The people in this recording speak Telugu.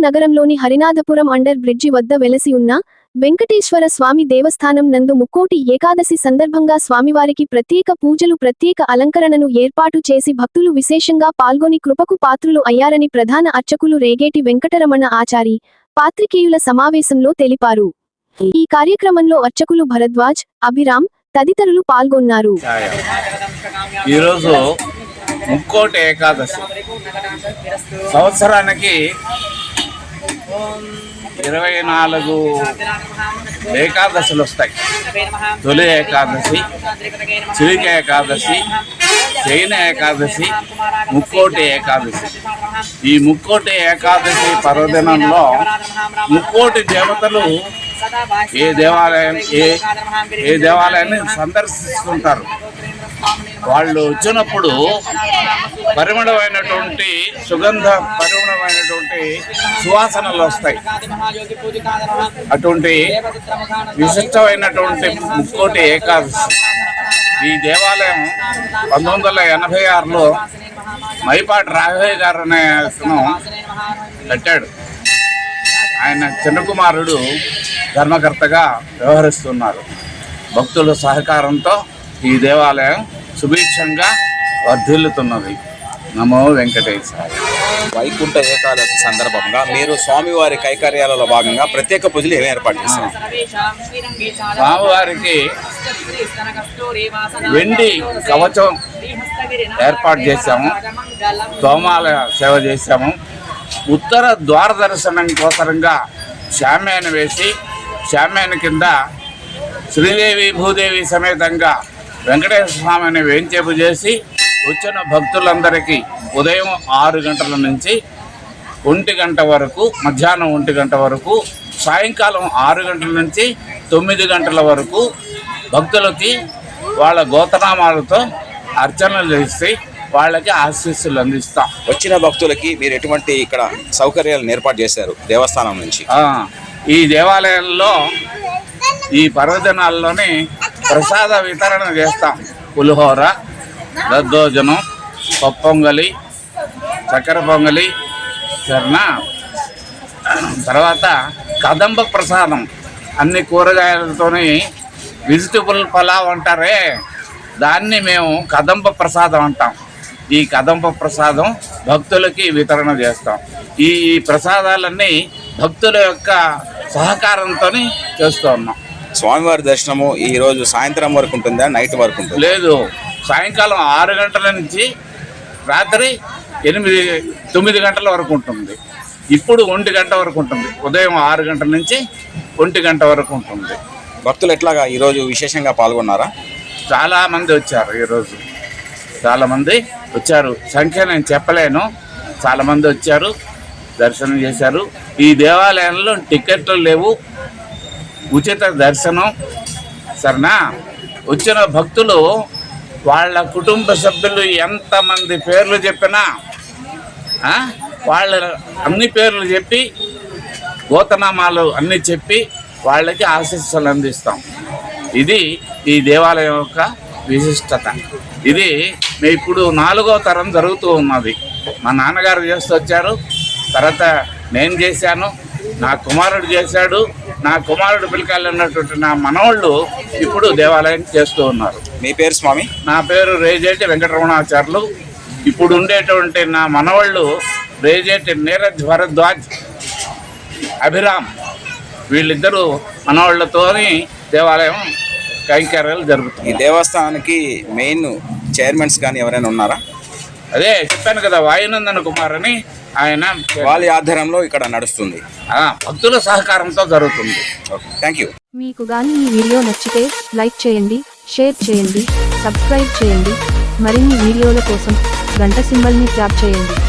నగరంలోని హరినాథపురం అండర్ బ్రిడ్జి వద్ద వెలసి ఉన్న వెంకటేశ్వర స్వామి దేవస్థానం నందు ముక్కోటి ఏకాదశి సందర్భంగా స్వామివారికి ప్రత్యేక పూజలు ప్రత్యేక అలంకరణను ఏర్పాటు చేసి భక్తులు విశేషంగా పాల్గొని కృపకు పాత్రులు అయ్యారని ప్రధాన అర్చకులు రేగేటి వెంకటరమణ ఆచారి పాత్రికేయుల సమావేశంలో తెలిపారు. ఈ కార్యక్రమంలో అర్చకులు భరద్వాజ్ అభిరామ్ తదితరులు పాల్గొన్నారు. ఈరోజు ముక్కోటి ఏకాదశి. సంవత్సరానికి ఇరవై నాలుగు ఏకాదశులు వస్తాయి. తొలి ఏకాదశి చిలిక ఏకాదశి చైన ఏకాదశి ముక్కోటి ఏకాదశి. ఈ ముక్కోటి ఏకాదశి పర్వదినంలో ముక్కోటి దేవతలు ఏ దేవాలయం ఏ ఏ దేవాలయాన్ని సందర్శిస్తుంటారు? వాళ్ళు వచ్చినప్పుడు పరిమళమైనటువంటి సుగంధ పరిమళమైనటువంటి సువాసనలు వస్తాయి. అటువంటి విశిష్టమైనటువంటి ముక్కోటి ఏకాదశి. ఈ దేవాలయం పంతొమ్మిది వందల ఎనభై ఆరులో మైపాటి రాఘవయ్య గారు అనే అతను కట్టాడు. ఆయన చిన్న కుమారుడు ధర్మకర్తగా వ్యవహరిస్తున్నారు. భక్తుల సహకారంతో ఈ దేవాలయం సుభిక్షంగా వర్ధిల్లుతున్నది. నమో వెంకటేశ్వర వైకుంఠ ఏకాదశి సందర్భంగా మీరు స్వామివారి కైకర్యాలలో భాగంగా ప్రత్యేక పూజలు ఏమి ఏర్పాటు చేశారు? స్వామివారికి వెండి కవచం ఏర్పాటు చేశాము. తోమాల సేవ చేశాము. ఉత్తర ద్వార దర్శనం కోసరంగా శామ్యాన వేసి శామ్యాన కింద శ్రీదేవి భూదేవి సమేతంగా వెంకటేశ్వర స్వామిని వేంచేపు చేసి వచ్చిన భక్తులందరికీ ఉదయం ఆరు గంటల నుంచి ఒంటి గంట వరకు మధ్యాహ్నం ఒంటి గంట వరకు సాయంకాలం ఆరు గంటల నుంచి తొమ్మిది గంటల వరకు భక్తులకి వాళ్ళ గోతనామాలతో అర్చనలు చేసి వాళ్ళకి ఆశీస్సులు అందిస్తాం. వచ్చిన భక్తులకి మీరు ఎటువంటి ఇక్కడ సౌకర్యాలను ఏర్పాటు చేశారు దేవస్థానం నుంచి? ఈ దేవాలయంలో ఈ పర్వదినాల్లోని ప్రసాద వితరణ చేస్తాం. పులిహోర దద్దోజనం పప్పొంగలి చక్కెర పొంగలి సరేనా తర్వాత కదంబ ప్రసాదం. అన్ని కూరగాయలతోని వెజిటబుల్ పలావ్ అంటారే దాన్ని మేము కదంబ ప్రసాదం అంటాం. ఈ కదంబ ప్రసాదం భక్తులకి వితరణ చేస్తాం. ఈ ప్రసాదాలన్నీ భక్తుల యొక్క సహకారంతో చేస్తూ ఉన్నాం. స్వామివారి దర్శనము ఈ రోజు సాయంత్రం వరకు ఉంటుందా? నైట్ వరకు ఉంటుంది? లేదు. సాయంకాలం ఆరు గంటల నుంచి రాత్రి ఎనిమిది తొమ్మిది గంటల వరకు ఉంటుంది. ఇప్పుడు ఒంటి గంట వరకు ఉంటుంది. ఉదయం ఆరు గంటల నుంచి ఒంటి గంట వరకు ఉంటుంది. భక్తులు ఎట్లాగా ఈరోజు విశేషంగా పాల్గొన్నారా? చాలా మంది వచ్చారు ఈరోజు చాలా మంది వచ్చారు. సంఖ్య నేను చెప్పలేను. చాలా మంది వచ్చారు దర్శనం చేశారు. ఈ దేవాలయంలో టికెట్లు లేవు. ఉచిత దర్శనం సరేనా? వచ్చిన భక్తులు వాళ్ళ కుటుంబ సభ్యులు ఎంతమంది పేర్లు చెప్పినా వాళ్ళ అన్ని పేర్లు చెప్పి గోతనామాలు అన్ని చెప్పి వాళ్ళకి ఆశీస్సులు అందిస్తాం. ఇది ఈ దేవాలయం యొక్క విశిష్టత. ఇది ఇప్పుడు నాలుగో తరం జరుగుతూ ఉన్నది. మా నాన్నగారు చేస్తూ వచ్చారు. తర్వాత నేను చేశాను. నా కుమారుడు చేశాడు. నా కుమారుడు పిల్లకాయలు ఉన్నటువంటి నా మనవాళ్ళు ఇప్పుడు దేవాలయం చేస్తూ ఉన్నారు. మీ పేరు స్వామి? నా పేరు రేజేటి వెంకటరమణాచార్యులు. ఇప్పుడు ఉండేటువంటి నా మనవాళ్ళు రేజేటి నీరజ్ భరద్వాజ్ అభిరామ్ వీళ్ళిద్దరూ మనవాళ్ళతోని దేవాలయం కైంకర్యాలు ఈ జరుగుతుంది దేవస్థానానికి మెయిన్ చైర్మన్స్ కానీ ఎవరైనా ఉన్నారా? అదే చెప్పాను కదా వాయునందన్ కుమార్ అని ఆయన వాళ్ళ ఆధ్వర్యంలో ఇక్కడ నడుస్తుంది. ఆ, భక్తుల సహకారంతో జరుగుతుంది. Thank you. మీకు గాని ఈ వీడియో నచ్చితే లైక్ చేయండి షేర్ చేయండి సబ్స్క్రైబ్ చేయండి. మరిన్ని వీడియోల కోసం గంట సింబల్ని ట్యాప్ చేయండి.